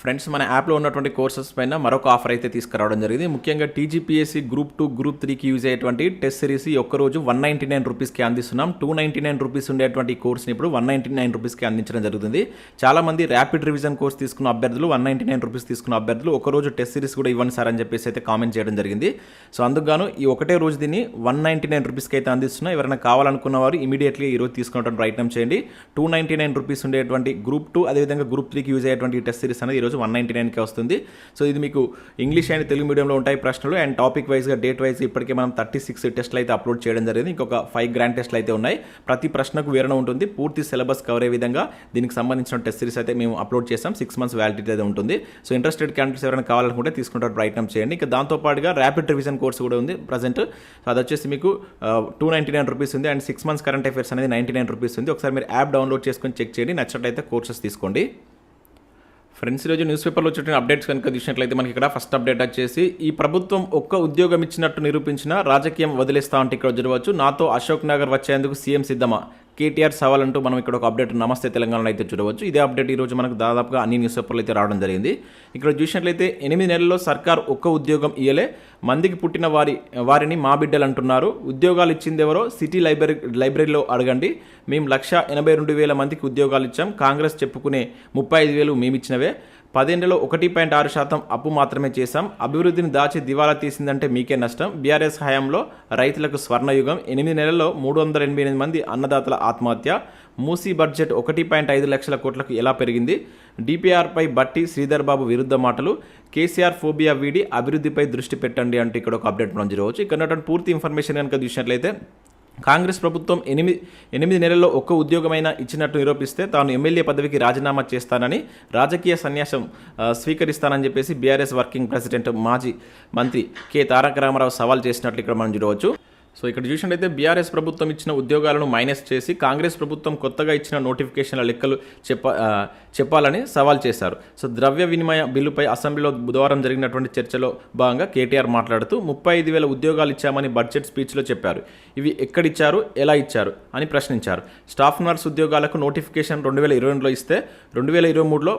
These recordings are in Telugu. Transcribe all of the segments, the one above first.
ఫ్రెండ్స్ మన యాప్లో ఉన్నటువంటి కోర్సెస్ పైన మరొక ఆఫర్ అయితే తీసుకురావడం జరిగింది. ముఖ్యంగా టీజీపీఎస్సీ గ్రూప్ టూ గ్రూప్ త్రీకి యూజ్ అయ్యేటువంటి టెస్ట్ సిరీస్ ఒక్కరోజు వన్ నైంటీ నైన్ రూపీస్కి అందిస్తున్నాం. టూ నైంటీ నైన్ రూపీస్ ఉండేటువంటి కోర్స్ని ఇప్పుడు వన్ నైంటీ నైన్ రూపీస్కి అందించడం జరుగుతుంది. చాలా మంది ర్యాపిడ్ రివిజన్ కోర్స్ తీసుకున్న అభ్యర్థులు వన్ నైంటీ నైన్ రూపీస్ తీసుకున్న అభ్యర్థులు ఒక రోజు టెస్ట్ సిరీస్ కూడా ఇవ్వండి సార్ అని చెప్పేసి అయితే కామెంట్ చేయడం జరిగింది. సో అందుకుగాను ఈ ఒకటే రోజు దీన్ని వన్ నైంటీ నైన్ రూపీస్కి అయితే అందిస్తున్నా. ఎవరైనా కావాలనుకున్న వారు ఇమీడియట్లీ ఈ రోజు తీసుకున్నటువంటి ప్రయత్నం చేయండి. టూ నైంటీ నైన్ రూపీస్ ఉండేటువంటి గ్రూప్ టూ అదేవిధంగా గ్రూప్ త్రీకి యూజ్ అయ్యేటువంటి టెస్ట్ సిరీస్ అనేది రోజు వన్ నైంటీ నైన్కే వస్తుంది. సో ఇది మీకు ఇంగ్లీష్ అండ్ తెలుగు మీడియంలో ఉంటాయి ప్రశ్నలు. అండ్ టాపిక్ వైజ్గా డేట్ వైజ్ ఇప్పటికే మనం థర్టీ సిక్స్ టెస్ట్లు అయితే అప్లోడ్ చేయడం జరిగింది. ఇంకొక ఫైవ్ గ్రాండ్ టెస్ట్లు అయితే ఉన్నాయి. ప్రతి ప్రశ్నకు వివరణ ఉంటుంది. పూర్తి సిలబస్ కవర్ అయ్యే విధంగా దీనికి సంబంధించిన టెస్ట్ సిరీస్ అయితే మేము అప్లోడ్ చేస్తాం. సిక్స్ మంత్స్ వ్యాలిడిటీ అయితే ఉంటుంది. సో ఇంట్రెస్టెడ్ క్యాండిడేట్స్ ఎవరైనా కావాలనుకుంటే తీసుకుంటారు. ప్రయత్నం చేయండి. ఇంకా దాంతోపాటుగా ర్యాపిడ్ రివిజన్ కోర్స్ కూడా ఉంది ప్రజెంట్. సో అది వచ్చేసి మీకు టూ నైంటీ నైన్ రూపీస్ ఉంది. And six months current affairs అనేది నైంటీ నైన్ రూపీస్ ఉంది. ఒకసారి మీరు యాప్ డౌన్లోడ్ చేసుకొని చెక్ చేయండి. నచ్చినట్లయితే కోర్సెస్ తీసుకోండి. ఫ్రెండ్స్ ఈరోజు న్యూస్ పేపర్లో వచ్చిన అప్డేట్స్ కనుక చూసినట్లయితే మనకి ఇక్కడ ఫస్ట్ అప్డేట్ వచ్చేసి ఈ ప్రభుత్వం ఒక్క ఉద్యోగం ఇచ్చినట్టు నిరూపించిన రాజకీయం వదిలేస్తా అంటే ఇక్కడ చూడవచ్చు నాతో అశోక్ నగర్ వచ్చేందుకు సీఎం సిద్ధమా? కేటీఆర్ సవాల్ అంటూ మనం ఇక్కడ ఒక అప్డేట్ నమస్తే తెలంగాణలో అయితే చూడవచ్చు. ఇదే అప్డేట్ ఈరోజు మనకు దాదాపుగా అన్ని న్యూస్ పేపర్లు అయితే రావడం జరిగింది. ఇక్కడ చూసినట్లయితే ఎనిమిది నెలల్లో సర్కార్ ఒక్క ఉద్యోగం ఇయ్యలే. మందికి పుట్టిన వారి వారిని మా బిడ్డలు అంటున్నారు. ఉద్యోగాలు ఇచ్చింది ఎవరో సిటీ లైబ్రరీ లైబ్రరీలో అడగండి. మేము లక్ష ఎనభై రెండు వేల మందికి ఉద్యోగాలు ఇచ్చాం. కాంగ్రెస్ చెప్పుకునే ముప్పై ఐదు వేలు మేమిచ్చినవే. పదేళ్ళలో ఒకటి పాయింట్ ఆరు శాతం అప్పు మాత్రమే చేశాం. అభివృద్ధిని దాచి దివాలా తీసిందంటే మీకే నష్టం. బీఆర్ఎస్ హయాంలో రైతులకు స్వర్ణయుగం. ఎనిమిది నెలల్లో మూడు వందల ఎనభై ఎనిమిది మంది అన్నదాతల ఆత్మహత్య. మూసీ బడ్జెట్ ఒకటి పాయింట్ ఐదు లక్షల కోట్లకు ఎలా పెరిగింది? డిపిఆర్పై బట్టి శ్రీధర్ బాబు విరుద్ధ మాటలు. కేసీఆర్ ఫోబియా వీడి అభివృద్ధిపై దృష్టి పెట్టండి అంటూ ఇక్కడ ఒక అప్డేట్ మనం జరగవచ్చు ఇక్కడ పూర్తి ఇన్ఫర్మేషన్ కనుక చూసినట్లయితే కాంగ్రెస్ ప్రభుత్వం ఎనిమిది ఎనిమిది నెలల్లో ఒక్క ఉద్యోగమైనా ఇచ్చినట్టు నిరూపిస్తే తాను ఎమ్మెల్యే పదవికి రాజీనామా చేస్తానని రాజకీయ సన్యాసం స్వీకరిస్తానని చెప్పేసి బీఆర్ఎస్ వర్కింగ్ ప్రెసిడెంట్ మాజీ మంత్రి కె. తారక రామారావు సవాల్ చేసినట్లు ఇక్కడ మనం చూడవచ్చు. సో ఇక్కడ చూసినట్టయితే బీఆర్ఎస్ ప్రభుత్వం ఇచ్చిన ఉద్యోగాలను మైనస్ చేసి కాంగ్రెస్ ప్రభుత్వం కొత్తగా ఇచ్చిన నోటిఫికేషన్ల లెక్కలు చెప్ప చెప్పాలని సవాల్ చేశారు. సో ద్రవ్య వినిమయ బిల్లుపై అసెంబ్లీలో బుధవారం జరిగినటువంటి చర్చలో భాగంగా కేటీఆర్ మాట్లాడుతూ ముప్పై ఐదు వేల ఉద్యోగాలు ఇచ్చామని బడ్జెట్ స్పీచ్లో చెప్పారు. ఇవి ఎక్కడిచ్చారు ఎలా ఇచ్చారు అని ప్రశ్నించారు. స్టాఫ్ నర్స్ ఉద్యోగాలకు నోటిఫికేషన్ రెండు వేల ఇరవై రెండులో ఇస్తే రెండు వేల ఇరవై మూడులో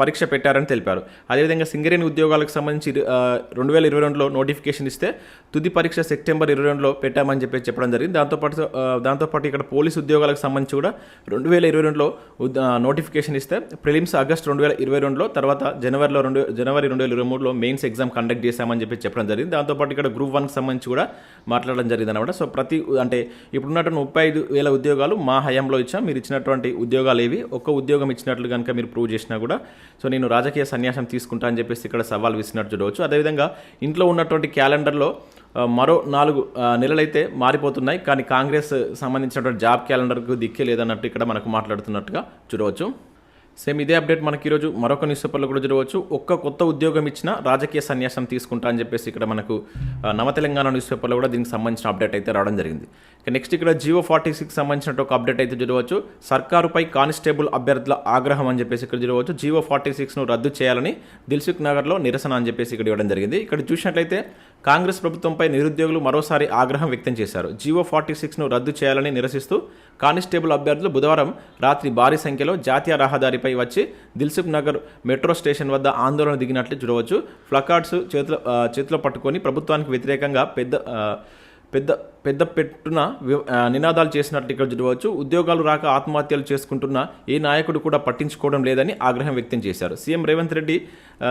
పరీక్ష పెట్టారని తెలిపారు. అదేవిధంగా సింగరేణి ఉద్యోగాలకు సంబంధించి రెండు వేల ఇరవై రెండులో నోటిఫికేషన్ ఇస్తే తుది పరీక్ష సెప్టెంబర్ ఇరవై రెండులో పెట్టామని చెప్పి చెప్పడం జరిగింది. దాంతోపాటు దాంతోపాటు ఇక్కడ పోలీస్ ఉద్యోగాలకు సంబంధించి కూడా రెండు వేల ఇరవై రెండులో నోటిఫికేషన్ ఇస్తే ప్రిలిమ్స్ ఆగస్ట్ రెండు వేల ఇరవై రెండులో తర్వాత జనవరిలో రెండు జనవరి రెండు వేల ఇరవై మూడులో మెయిన్స్ ఎగ్జామ్ కండక్ట్ చేశామని చెప్పి చెప్పడం జరిగింది. దాంతోపాటు ఇక్కడ గ్రూప్ వన్కి సంబంధించి కూడా మాట్లాడడం జరిగింది అనమాట సో ప్రతి అంటే ఇప్పుడున్నటువంటి ముప్పై ఐదు వేల ఉద్యోగాలు మా హయాంలో ఇచ్చాం. మీరు ఇచ్చినటువంటి ఉద్యోగాలు ఏవి? ఒక్క ఉద్యోగం ఇచ్చినట్లు కనుక మీరు ప్రూవ్ చేసినా కూడా సో నేను రాజకీయ సన్యాసం తీసుకుంటా అని చెప్పేసి ఇక్కడ సవాల్ విసినట్టు చూడవచ్చు. అదేవిధంగా ఇంట్లో ఉన్నటువంటి క్యాలెండర్లో మరో నాలుగు నెలలైతే మారిపోతున్నాయి. కానీ కాంగ్రెస్ సంబంధించినటువంటి జాబ్ క్యాలెండర్కు దిక్కే లేదన్నట్టు ఇక్కడ మనకు మాట్లాడుతున్నట్టుగా చూడవచ్చు. సేమ్ ఇదే అప్డేట్ మనకి ఈరోజు మరొక న్యూస్ పేపర్లో కూడా చూడవచ్చు ఒక్క కొత్త ఉద్యోగం ఇచ్చిన రాజకీయ సన్యాసం తీసుకుంటా అని చెప్పేసి ఇక్కడ మనకు నవ తెలంగాణ న్యూస్ పేపర్లో కూడా దీనికి సంబంధించిన అప్డేట్ అయితే రావడం జరిగింది. ఇక నెక్స్ట్ ఇక్కడ జియో ఫార్టీ సిక్స్ సంబంధించిన ఒక అప్డేట్ అయితే చూడవచ్చు సర్కారుపై కానిస్టేబుల్ అభ్యర్థుల ఆగ్రహం అని చెప్పేసి ఇక్కడ చూడవచ్చు జియో ఫార్టీ సిక్స్ను రద్దు చేయాలని దిల్సుఖ్ నగర్లో నిరసన అని చెప్పేసి ఇక్కడ ఇవ్వడం జరిగింది. ఇక్కడ చూసినట్లయితే కాంగ్రెస్ ప్రభుత్వంపై నిరుద్యోగులు మరోసారి ఆగ్రహం వ్యక్తం చేశారు. జియో ఫార్టీ సిక్స్ను రద్దు చేయాలని నిరసిస్తూ కానిస్టేబుల్ అభ్యర్థులు బుధవారం రాత్రి భారీ సంఖ్యలో జాతీయ రహదారిపై వచ్చి దిల్సుఖ్ నగర్ మెట్రో స్టేషన్ వద్ద ఆందోళన దిగినట్లు చూడవచ్చు. ఫ్లకార్డ్స్ చేతిలో చేతిలో పట్టుకొని ప్రభుత్వానికి వ్యతిరేకంగా పెద్ద పెద్ద పెద్ద పెట్టున నినాదాలు చేసినట్టు ఇక్కడ చూడవచ్చు ఉద్యోగాలు రాక ఆత్మహత్యలు చేసుకుంటున్న ఏ నాయకుడు కూడా పట్టించుకోవడం లేదని ఆగ్రహం వ్యక్తం చేశారు. సీఎం రేవంత్ రెడ్డి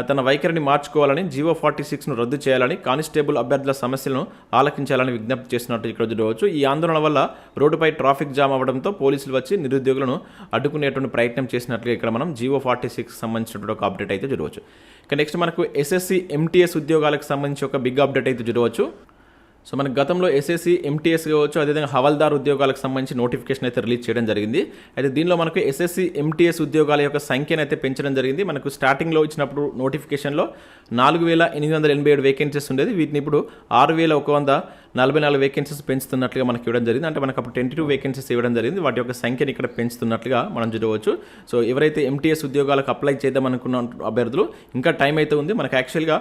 తన వైఖరిని మార్చుకోవాలని జీవో ఫార్టీ సిక్స్ను రద్దు చేయాలని కానిస్టేబుల్ అభ్యర్థుల సమస్యలను ఆలకించాలని విజ్ఞప్తి చేసినట్టు ఇక్కడ చూడవచ్చు ఈ ఆందోళన వల్ల రోడ్డుపై ట్రాఫిక్ జామ్ అవ్వడంతో పోలీసులు వచ్చి నిరుద్యోగులను అడ్డుకునేటువంటి ప్రయత్నం చేసినట్లుగా ఇక్కడ మనం జీవో ఫార్టీ సిక్స్ సంబంధించినటువంటి ఒక అప్డేట్ అయితే చూడవచ్చు ఇక నెక్స్ట్ మనకు ఎస్ఎస్సి ఎంటీఎస్ ఉద్యోగాలకు సంబంధించి ఒక బిగ్ అప్డేట్ అయితే చూడవచ్చు సో మన గతంలో ఎస్ఎస్సి ఎంటీఎస్ కావచ్చు అదేవిధంగా హవల్దార్ ఉద్యోగాలకు సంబంధించి నోటిఫికేషన్ అయితే రిలీజ్ చేయడం జరిగింది. అయితే దీనిలో మనకు ఎస్ఎస్సి ఎంటీఎస్ ఉద్యోగాల యొక్క సంఖ్యను అయితే పెంచడం జరిగింది. మనకు స్టార్టింగ్లో ఇచ్చినప్పుడు నోటిఫికేషన్లో నాలుగు వేల ఎనిమిది వందల ఎనభై ఏడు వేకెన్సీస్ ఉండేది. వీటిని ఇప్పుడు ఆరు వేల ఒక వంద నలభై నాలుగు వేకెన్సీస్ పెంచుతున్నట్లుగా మనకి ఇవ్వడం జరిగింది. అంటే మనకు అప్పుడు ట్వంటీ టూ వేకెన్సీస్ ఇవ్వడం జరిగింది. వాటి యొక్క సంఖ్యను ఇక్కడ పెంచుతున్నట్లుగా మనం చూడవచ్చు. సో ఎవరైతే ఎంటీఎస్ ఉద్యోగాలకు అప్లై చేద్దాం అనుకున్న అభ్యర్థులు ఇంకా టైం అయితే ఉంది. మనకు యాక్చువల్గా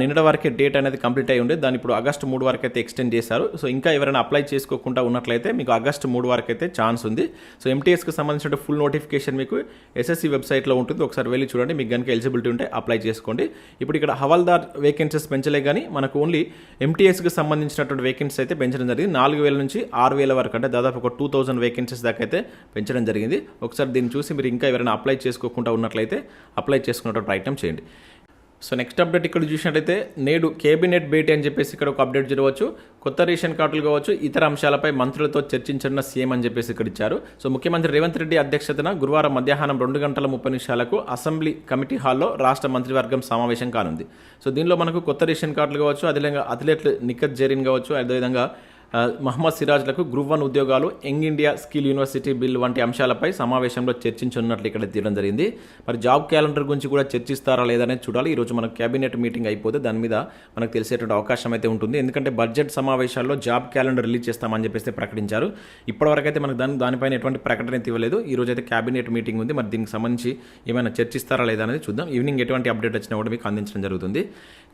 నిన్నటి వరకే డేట్ అనేది కంప్లీట్ అయి ఉండేది దాని ఇప్పుడు ఆగస్టు మూడు వరకు అయితే ఎక్స్టెండ్ చేశారు. సో ఇంకా ఎవరైనా అప్లై చేసుకోకుండా ఉన్నట్లయితే మీకు ఆగస్టు మూడు వరకు అయితే ఛాన్స్ ఉంది. సో ఎంటీఎస్కి సంబంధించిన ఫుల్ నోటిఫికేషన్ మీకు ఎస్ఎస్సి వెబ్సైట్లో ఉంటుంది. ఒకసారి వెళ్ళి చూడండి. మీకు కనుక ఎలిజిబిలిటీ ఉంటే అప్లై చేసుకోండి. ఇప్పుడు ఇక్కడ హవాల్దార్ వేకెన్సీస్ పెంచలే కానీ మనకు ఓన్లీ ఎంటీఎస్కి సంబంధించినటువంటి వేకెన్సీస్ అయితే పెంచడం జరిగింది. నాలుగు వేల నుంచి ఆరు వేల వరకు అంటే దాదాపు ఒక టూ థౌసండ్ వేకెన్సీస్ దాకా అయితే పెంచడం జరిగింది. ఒకసారి దీన్ని చూసి మీరు ఇంకా ఎవరైనా అప్లై చేసుకోకుండా ఉన్నట్లయితే అప్లై చేసుకున్నటువంటి ప్రయత్నం చేయండి. సో నెక్స్ట్ అప్డేట్ ఇక్కడ చూసినట్లయితే నేడు కేబినెట్ భేటీ అని చెప్పేసి ఇక్కడ ఒక అప్డేట్ జరగవచ్చు. కొత్త రేషన్ కార్డులు కావచ్చు ఇతర అంశాలపై మంత్రులతో చర్చించిన సీఎం అని చెప్పేసి ఇక్కడ ఇచ్చారు. సో ముఖ్యమంత్రి రేవంత్ రెడ్డి అధ్యక్షతన గురువారం మధ్యాహ్నం రెండు గంటల ముప్పై నిమిషాలకు అసెంబ్లీ కమిటీ హాల్లో రాష్ట్ర మంత్రివర్గం సమావేశం కానుంది. సో దీనిలో మనకు కొత్త రేషన్ కార్డులు కావచ్చు అదేవిధంగా అథ్లెట్లు నిఖత్ జరీన్ కావచ్చు అదేవిధంగా మహమ్మద్ సిరాజ్లకు గ్రూప్ వన్ ఉద్యోగాలు young India skill university bill వంటి అంశాలపై సమావేశంలో చర్చించనున్నట్లు ఇక్కడ తీయడం జరిగింది. మరి జాబ్ క్యాలెండర్ గురించి కూడా చర్చిస్తారా లేదనేది చూడాలి. ఈరోజు మనకు కేబినెట్ మీటింగ్ అయిపోతే దాని మీద మనకు తెలిసేటువంటి అవకాశం అయితే ఉంటుంది. ఎందుకంటే బడ్జెట్ సమావేశాల్లో జాబ్ క్యాలెండర్ రిలీజ్ చేస్తామని చెప్పేసి ప్రకటించారు. ఇప్పటివరకు అయితే మనకు దాని దానిపైన ఎటువంటి ప్రకటన అయితే ఇవ్వలేదు. ఈ రోజు అయితే కేబినెట్ మీటింగ్ ఉంది. మరి దీనికి సంబంధించి ఏమైనా చర్చిస్తారా లేదా అనేది చూద్దాం. ఈవినింగ్ ఎటువంటి అప్డేట్ వచ్చినా కూడా మీకు అందించడం జరుగుతుంది.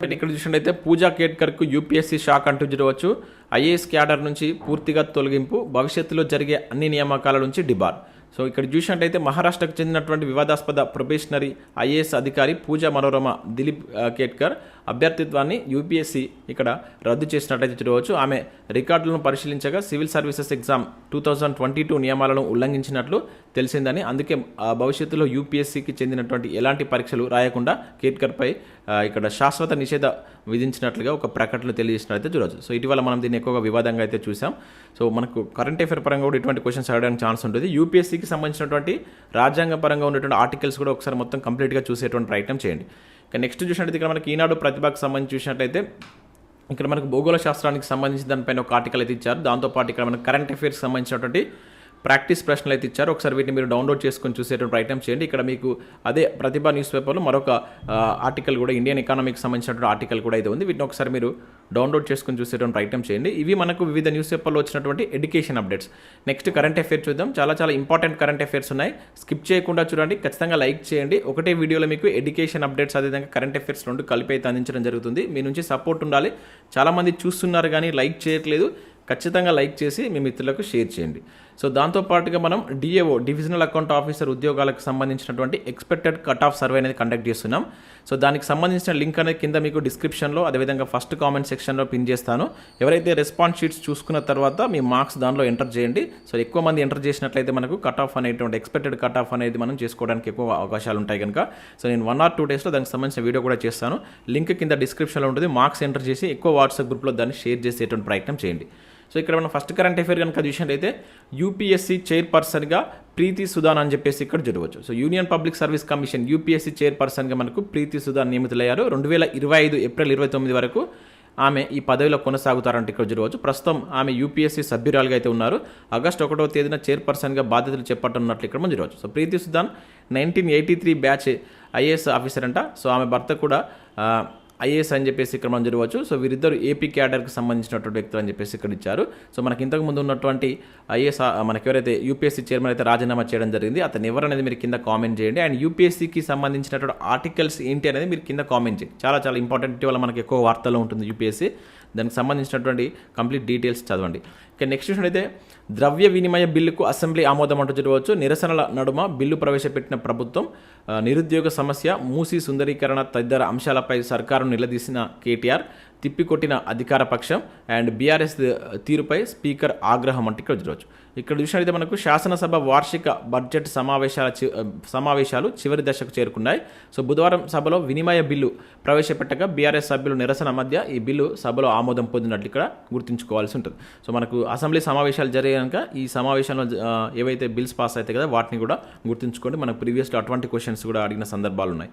బట్ ఇక్కడ చూసినట్టయితే పూజా కేట్కర్కు యూపీఎస్సీ షాక్ అంటూ చూడవచ్చు ఐఏఎస్ క్యాడర్ నుంచి పూర్తిగా తొలగింపు భవిష్యత్తులో జరిగే అన్ని నియామకాల నుంచి డిబార్. సో ఇక్కడ చూసినట్టయితే మహారాష్ట్రకు చెందినటువంటి వివాదాస్పద ప్రొబేషనరీ ఐఏఎస్ అధికారి పూజా మనోరమ దిలీప్ కేట్కర్ అభ్యర్థిత్వాన్ని యూపీఎస్సీ ఇక్కడ రద్దు చేసినట్టయితే చూడవచ్చు. ఆమె రికార్డులను పరిశీలించగా civil services exam two thousand twenty two నియమాలను ఉల్లంఘించినట్లు తెలిసిందని అందుకే ఆ భవిష్యత్తులో యూపీఎస్సీకి చెందినటువంటి ఎలాంటి పరీక్షలు రాయకుండా కేట్కర్పై ఇక్కడ శాశ్వత నిషేధ విధించినట్లుగా ఒక ప్రకటనలు తెలియజేసినట్లయితే చూడవచ్చు. సో ఇటీవల మనం దీన్ని ఎక్కువగా వివాదంగా అయితే చూసాం. సో మనకు కరెంట్ అఫేర్ పరంగా కూడా ఇటువంటి క్వశ్చన్స్ అడగడానికి ఛాన్స్ ఉంటుంది. యూపీఎస్సీకి సంబంధించినటువంటి రాజ్యాంగ పరంగా ఉన్నటువంటి ఆర్టికల్స్ కూడా ఒకసారి మొత్తం కంప్లీట్గా చూసేటువంటి ప్రయత్నం చేయండి. నెక్స్ట్ చూసినట్టయితే ఇక్కడ మనకి ఈనాడు ప్రతిభకు సంబంధించి చూసినట్టయితే ఇక్కడ మనకు భూగోళ శాస్త్రానికి సంబంధించి దానిపైన ఒక ఆర్టికల్ అయితే ఇచ్చారు. దాంతోపాటు ఇక్కడ మనకు కరెంట్ అఫైర్స్ సంబంధించినటువంటి ప్రాక్టీస్ ప్రశ్నలు అయితే ఇచ్చారు. ఒకసారి వీటిని మీరు డౌన్లోడ్ చేసుకొని చూసేటువంటి ప్రయత్నం చేయండి. ఇక్కడ మీకు అదే ప్రతిభ న్యూస్ పేపర్లో మరొక ఆర్టికల్ కూడా ఇండియన్ ఎకానమీకి సంబంధించినటువంటి ఆర్టికల్ కూడా అయితే ఉంది. వీటిని ఒకసారి మీరు డౌన్లోడ్ చేసుకొని చూసేటువంటి ప్రయత్నం చేయండి. ఇవి మనకు వివిధ న్యూస్ పేపర్లో వచ్చినటువంటి education updates. Next current affair చూద్దాం. చాలా చాలా ఇంపార్టెంట్ కరెంట్ అఫైర్స్ ఉన్నాయి. స్కిప్ చేయకుండా చూడండి. ఖచ్చితంగా లైక్ చేయండి. ఒకటే వీడియోలో మీకు ఎడ్యుకేషన్ అప్డేట్స్ అదేవిధంగా కరెంట్ అఫైర్స్ రెండు కలిపి అయితే అందించడం జరుగుతుంది. మీ నుంచి సపోర్ట్ ఉండాలి. చాలామంది చూస్తున్నారు కానీ లైక్ చేయట్లేదు. ఖచ్చితంగా లైక్ చేసి మీ మిత్రులకు షేర్ చేయండి. సో దాంతోపాటుగా మనం డిఏఓ డివిజనల్ అకౌంట్ ఆఫీసర్ ఉద్యోగాలకు సంబంధించినటువంటి ఎక్స్పెక్టెడ్ కట్ ఆఫ్ సర్వే అనేది కండక్ట్ చేస్తున్నాం. సో దానికి సంబంధించిన లింక్ అనేది కింద మీకు డిస్క్రిప్షన్లో అదేవిధంగా ఫస్ట్ కామెంట్ సెక్షన్లో పిన్ చేస్తాను. ఎవరైతే రెస్పాన్స్ షీట్స్ చూసుకున్న తర్వాత మీ మార్క్స్ దానిలో ఎంటర్ చేయండి. సో ఎక్కువ మంది ఎంటర్ చేసినట్లయితే మనకు కట్ ఆఫ్ అనేటువంటి ఎక్స్పెక్టెడ్ కట్ ఆఫ్ అనేది మనం చేసుకోవడానికి ఎక్కువ అవకాశాలు ఉంటాయి కనుక. సో నేను వన్ ఆర్ టూ డేస్లో దానికి సంబంధించిన వీడియో కూడా చేస్తాను. లింక్ కింద డిస్క్రిప్షన్లో ఉంటుంది. మార్క్స్ ఎంటర్ చేసి ఎక్కువ వాట్సాప్ గ్రూప్లో దాన్ని షేర్ చేసేటువంటి ప్రయత్నం చేయండి. సో ఇక్కడ మనం ఫస్ట్ కరెంట్ అఫేర్ కనుక చూసినట్టయితే యూపీఎస్సీ చైర్పర్సన్గా ప్రీతి సుధాన్ అని చెప్పేసి ఇక్కడ చూడవచ్చు so union public service commission UPSC చైర్పర్సన్గా మనకు ప్రీతి సుధాన్ నియమితులయ్యారు. రెండు వేల ఇరవై ఐదు ఏప్రిల్ ఇరవై తొమ్మిది వరకు ఆమె ఈ పదవిలో కొనసాగుతారంటే ఇక్కడ చూడవచ్చు ప్రస్తుతం ఆమె యూపీఎస్సీ సభ్యురాలుగా అయితే ఉన్నారు. ఆగస్టు ఒకటో తేదీన చైర్పర్సన్గా బాధ్యతలు చేపట్టనున్నట్లు ఇక్కడ మనం చూడవచ్చు so Preeti Sudan nineteen eighty three batch IAS officer అంట. సో ఆమె భర్త కూడా ఐఏఎస్ అని చెప్పేసి ఇక్కడ మనం చూడవచ్చు సో వీరిద్దరు ఏపీ క్యాడర్కి సంబంధించినటువంటి వ్యక్తులు అని చెప్పేసి ఇక్కడ ఇచ్చారు. సో మనకి ఇంతకు ముందు ఉన్నటువంటి ఐఏఎస్ మనకి ఎవరైతే యూపీఎస్సీ చైర్మన్ అయితే రాజీనామా చేయడం జరిగింది అతను ఎవరనేది మీరు కింద కామెంట్ చేయండి. అండ్ యూపీఎస్సీకి సంబంధించినటువంటి ఆర్టికల్స్ ఏంటి అనేది మీరు కింద కామెంట్ చేయండి. చాలా చాలా ఇంపార్టెంట్ ఇటీవల మనకి ఎక్కువ వార్తల్లో ఉంటుంది యూపీఎస్సీ. దానికి సంబంధించినటువంటి కంప్లీట్ డీటెయిల్స్ చదవండి. ఇక నెక్స్ట్ అయితే ద్రవ్య వినిమయ బిల్లుకు అసెంబ్లీ ఆమోదం అంటూ చూడవచ్చు నిరసనల నడుమ బిల్లు ప్రవేశపెట్టిన ప్రభుత్వం నిరుద్యోగ సమస్య మూసీ సుందరీకరణ తదితర అంశాలపై సర్కారు నిలదీసిన కేటీఆర్ తిప్పికొట్టిన అధికార పక్షం అండ్ బీఆర్ఎస్ తీరుపై స్పీకర్ ఆగ్రహం అంటే ఇక్కడ చూడవచ్చు. ఇక్కడ చూసినట్లయితే మనకు శాసనసభ వార్షిక బడ్జెట్ సమావేశాల చి- సమావేశాలు చివరి దశకు చేరుకున్నాయి. సో బుధవారం సభలో వినిమయ బిల్లు ప్రవేశపెట్టగా బీఆర్ఎస్ సభ్యులు నిరసన మధ్య ఈ బిల్లు సభలో ఆమోదం పొందినట్లు ఇక్కడ గుర్తుంచుకోవాల్సి ఉంటుంది. సో మనకు అసెంబ్లీ సమావేశాలు కనుక ఈ సమావేశంలో ఏవైతే బిల్స్ పాస్ అవుతాయి కదా వాటిని కూడా గుర్తుంచుకోండి. మనకు ప్రీవియస్లో అటువంటి క్వశ్చన్స్ కూడా అడిగిన సందర్భాలు ఉన్నాయి.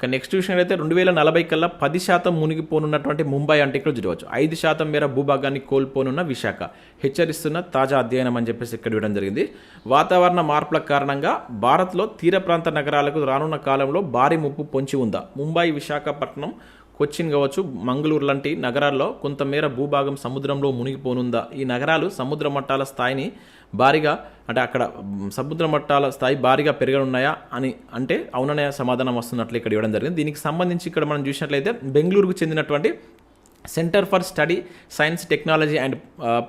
కానీ నెక్స్ట్ విషయం అయితే రెండు వేల నలభై కల్లా పది శాతం మునిగిపోనున్నటువంటి ముంబై అంటే ఇక్కడ చూడవచ్చు. ఐదు శాతం మేర భూభాగాన్ని కోల్పోనున్న విశాఖ. హెచ్చరిస్తున్న తాజా అధ్యయనం అని చెప్పేసి ఇక్కడ ఇవ్వడం జరిగింది. వాతావరణ మార్పుల కారణంగా భారత్లో తీర ప్రాంత నగరాలకు రానున్న కాలంలో భారీ ముప్పు పొంచి ఉందా? ముంబై విశాఖపట్నం కొచ్చిన్ కావచ్చు మంగళూరు లాంటి నగరాల్లో కొంతమేర భూభాగం సముద్రంలో మునిగిపోనుందా? ఈ నగరాలు సముద్ర మట్టాల స్థాయిని భారీగా అంటే అక్కడ సముద్ర మట్టాల స్థాయి భారీగా పెరగనున్నాయా అని అంటే అవుననే సమాధానం వస్తున్నట్లు ఇక్కడ ఇవ్వడం జరిగింది. దీనికి సంబంధించి ఇక్కడ మనం చూసినట్లయితే బెంగళూరుకు చెందినటువంటి centre for study science technology and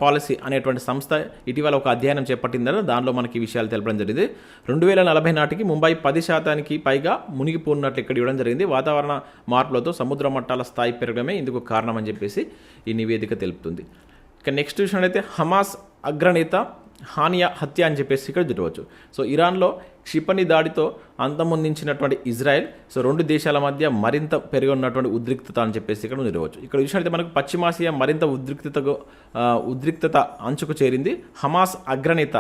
policy అనేటువంటి సంస్థ ఇటీవల ఒక అధ్యయనం చేపట్టిందని దానిలో మనకి ఈ విషయాలు తెలపడం జరిగింది. రెండు వేల నలభై నాటికి ముంబై పది శాతానికి పైగా మునిగిపోనున్నట్లు ఇక్కడ ఇవ్వడం జరిగింది. వాతావరణ మార్పులతో సముద్ర మట్టాల స్థాయి పెరగడమే ఇందుకు కారణం అని చెప్పేసి ఈ నివేదిక తెలుపుతుంది. ఇక నెక్స్ట్ అయితే హమాస్ అగ్రనేత హానియా హత్య అని చెప్పేసి ఇక్కడ చూడవచ్చు. సో ఇరాన్లో క్షిపణి దాడితో అంతమొందించినటువంటి ఇజ్రాయెల్ సో రెండు దేశాల మధ్య మరింత పెరిగి ఉన్నటువంటి ఉద్రిక్తత అని చెప్పేసి ఇక్కడ చూడవచ్చు ఇక్కడ చూసినట్లయితే మనకు పశ్చిమాసియా మరింత ఉద్రిక్తతకు ఉద్రిక్తత అంచుకు చేరింది. హమాస్ అగ్రనేత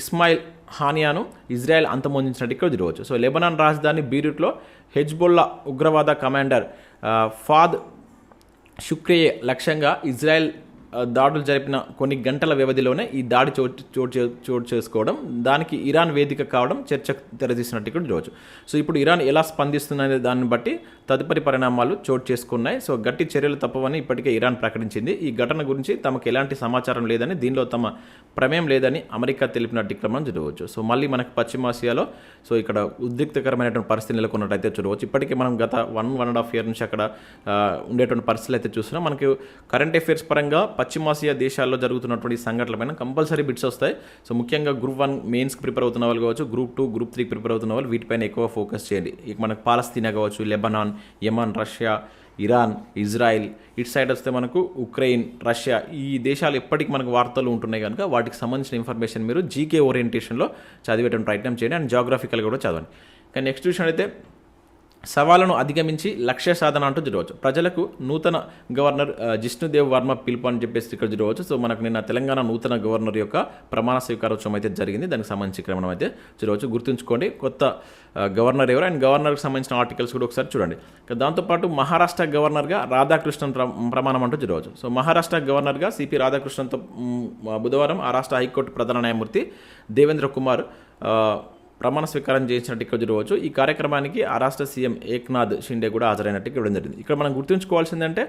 ఇస్మాయిల్ హానియాను ఇజ్రాయెల్ అంతమొందించినట్టు ఇక్కడ చూడవచ్చు. సో లెబనాన్ రాజధాని బీరూట్లో హెజ్బొల్లా ఉగ్రవాద కమాండర్ ఫాద్ శుక్రియే లక్ష్యంగా ఇజ్రాయెల్ దాడులు జరిపిన కొన్ని గంటల వ్యవధిలోనే ఈ దాడి చోటు చోటు చే- చోటు చేసుకోవడం దానికి ఇరాన్ వేదిక కావడం చర్చ తెరదీసినట్టు ఇక్కడ చూడవచ్చు సో ఇప్పుడు ఇరాన్ ఎలా స్పందిస్తుందనే దాన్ని బట్టి తదుపరి పరిణామాలు చోటు చేసుకున్నాయి. సో గట్టి చర్యలు తప్పవని ఇప్పటికే ఇరాన్ ప్రకటించింది. ఈ ఘటన గురించి తమకు ఎలాంటి సమాచారం లేదని దీనిలో తమ ప్రమేయం లేదని అమెరికా తెలిపిన ఇక్కడ మనం చూడవచ్చు. సో మళ్ళీ మనకు పశ్చిమాసియాలో సో ఇక్కడ ఉద్రిక్తకరమైనటువంటి పరిస్థితి నెలకొన్నట్టయితే చూడవచ్చు. ఇప్పటికే మనం గత one one and half year నుంచి అక్కడ ఉండేటువంటి పరిస్థితులు అయితే చూస్తున్నాం. మనకి కరెంట్ అఫైర్స్ పరంగా పశ్చిమాసియా దేశాల్లో జరుగుతున్నటువంటి సంఘటనల పైన కంపల్సరీ బిట్స్ వస్తాయి. సో ముఖ్యంగా గ్రూప్ వన్ మెయిన్స్కి ప్రిపేర్ అవుతున్న వాళ్ళు కావచ్చు group two group three prepare అవుతున్న వాళ్ళు వీటిపైన ఎక్కువ ఫోకస్ చేయండి. ఇక మనకు పాలస్తీనా కావచ్చు Lebanon Yemen Russia Iran Israel. ఇటు సైడ్ వస్తే మనకు ఉక్రెయిన్ రష్యా. ఈ దేశాలు ఎప్పటికీ మనకు వార్తలు ఉంటున్నాయి కనుక వాటికి సంబంధించిన ఇన్ఫర్మేషన్ మీరు జీకే ఓరియంటేషన్లో చదివేటువంటి ప్రయత్నం చేయండి అండ్ జాగ్రఫికల్ కూడా చదవండి. కానీ నెక్స్ట్ విషయం అయితే సవాళ్ళను అధిగమించి లక్ష్య సాధన అంటూ చూడవచ్చు ప్రజలకు నూతన గవర్నర్ జిష్ణుదేవ్ వర్మ పిలుపు అని చెప్పేసి ఇక్కడ చూడవచ్చు సో మనకు నిన్న తెలంగాణ నూతన గవర్నర్ యొక్క ప్రమాణ స్వీకారోత్సవం అయితే జరిగింది. దానికి సంబంధించి క్రమం అయితే చూడవచ్చు గుర్తుంచుకోండి కొత్త గవర్నర్ ఎవరు? అండ్ గవర్నర్కి సంబంధించిన ఆర్టికల్స్ కూడా ఒకసారి చూడండి. దాంతోపాటు మహారాష్ట్ర గవర్నర్గా రాధాకృష్ణన్ ప్ర- ప్రమాణం అంటూ చూడవచ్చు సో మహారాష్ట్ర గవర్నర్గా సిపి రాధాకృష్ణన్తో బుధవారం ఆ రాష్ట్ర హైకోర్టు ప్రధాన న్యాయమూర్తి దేవేంద్ర కుమార్ ప్రమాణ స్వీకారం చేసినట్టు ఇక్కడ చూడవచ్చు. ఈ కార్యక్రమానికి ఆ రాష్ట్ర సీఎం ఏక్నాథ్ షిండే కూడా హాజరైనట్టు ఇవ్వడం జరిగింది. ఇక్కడ మనం గుర్తుంచుకోవాల్సిందంటే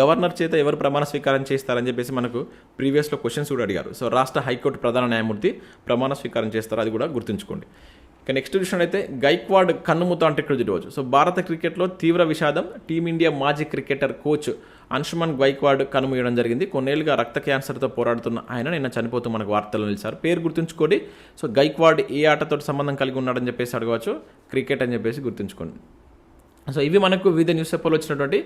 గవర్నర్ చేత ఎవరు ప్రమాణ స్వీకారం చేస్తారని చెప్పేసి మనకు ప్రీవియస్లో క్వశ్చన్స్ కూడా అడిగారు. సో రాష్ట్ర హైకోర్టు ప్రధాన న్యాయమూర్తి ప్రమాణ స్వీకారం చేస్తారు అది కూడా గుర్తుంచుకోండి. ఇక నెక్స్ట్ విషయం అయితే గైక్వాడ్ కన్నుమూత అంటే ఇక్కడ చూడవచ్చు. సో భారత క్రికెట్లో తీవ్ర విషాదం టీమిండియా మాజీ క్రికెటర్ కోచ్ అంశుమన్ గైక్వాడ్ కనుమూయడం జరిగింది. కొన్నేళ్ళుగా రక్త క్యాన్సర్తో పోరాడుతున్న ఆయన నిన్న చనిపోతూ మనకు వార్తలు నిలిచారు. పేరు గుర్తుంచుకోండి. సో గైక్వాడ్ ఏ ఆటతో సంబంధం కలిగి ఉన్నాడని చెప్పేసి అడగవచ్చు. క్రికెట్ అని చెప్పేసి గుర్తుంచుకోండి. సో ఇవి మనకు వివిధ న్యూస్ పేపర్లో వచ్చినటువంటి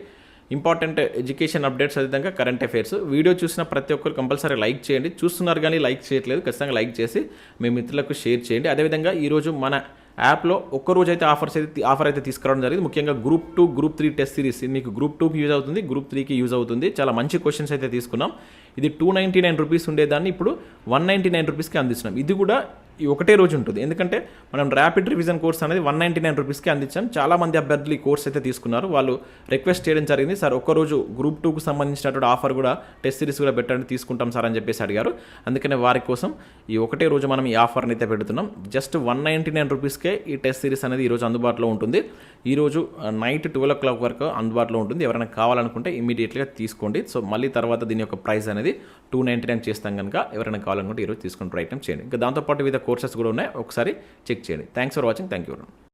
ఇంపార్టెంట్ ఎడ్యుకేషన్ అప్డేట్స్ అదేవిధంగా కరెంట్ అఫైర్స్. వీడియో చూసిన ప్రతి ఒక్కరు కంపల్సరీ లైక్ చేయండి. చూస్తున్నారు కానీ లైక్ చేయట్లేదు. ఖచ్చితంగా లైక్ చేసి మీ మిత్రులకు షేర్ చేయండి. అదేవిధంగా ఈరోజు మన యాప్లో ఒక్క రోజు అయితే ఆఫర్స్ అయితే ఆఫర్ అయితే తీసుకురావడం జరిగింది. ముఖ్యంగా group two group three test series. మీకు గ్రూప్ టూకి యూజ్ అవుతుంది గ్రూప్ త్రీకి యూజ్ అవుతుంది. చాలా మంచి క్వశ్చన్స్ అయితే తీసుకున్నాం. ఇది టూ నైంటీ నైన్ రూపీస్ ఉండేదాన్ని. ఇప్పుడు వన్ నైంటీ నైన్ రూపీస్కి అందిస్తున్నాం. ఇది కూడా ఈ ఒకటే రోజు ఉంటుంది. ఎందుకంటే మనం ర్యాపిడ్ రివిజన్ కోర్స్ అనేది వన్ నైంటీ నైన్ రూపీస్కి అందించాం. చాలా మంది అభ్యర్థులు ఈ కోర్స్ అయితే తీసుకున్నారు. వాళ్ళు రిక్వెస్ట్ చేయడం జరిగింది. సార్ ఒక్కరోజు గ్రూప్ టూకు సంబంధించినటువంటి ఆఫర్ కూడా టెస్ట్ సిరీస్ కూడా పెట్టండి తీసుకుంటాం సార్ అని చెప్పేసి అడిగారు. అందుకనే వారి కోసం ఈ ఒకటే రోజు మనం ఈ ఆఫర్ని అయితే పెడుతున్నాం. జస్ట్ వన్ నైంటీ నైన్ రూపీస్కే ఈ టెస్ట్ సిరీస్ అనేది ఈరోజు అందుబాటులో ఉంటుంది. ఈరోజు నైట్ ట్వెల్వ్ ఓ క్లాక్ వరకు అందుబాటులో ఉంటుంది. ఎవరైనా కావాలనుకుంటే ఇమీడియట్గా తీసుకోండి. సో మళ్ళీ తర్వాత దీని యొక్క ప్రైస్ అనేది టూ నైంటీ నైన్ చేస్తాం కనుక ఎవరైనా కావాలనుకుంటే ఈరోజు తీసుకుని ప్రయత్నం చేయండి. ఇంకా దాంతోపాటు వివిధ కోర్సెస్ కూడా ఉన్నాయి. ఒకసారి చెక్ చేయండి. Thanks for watching thank you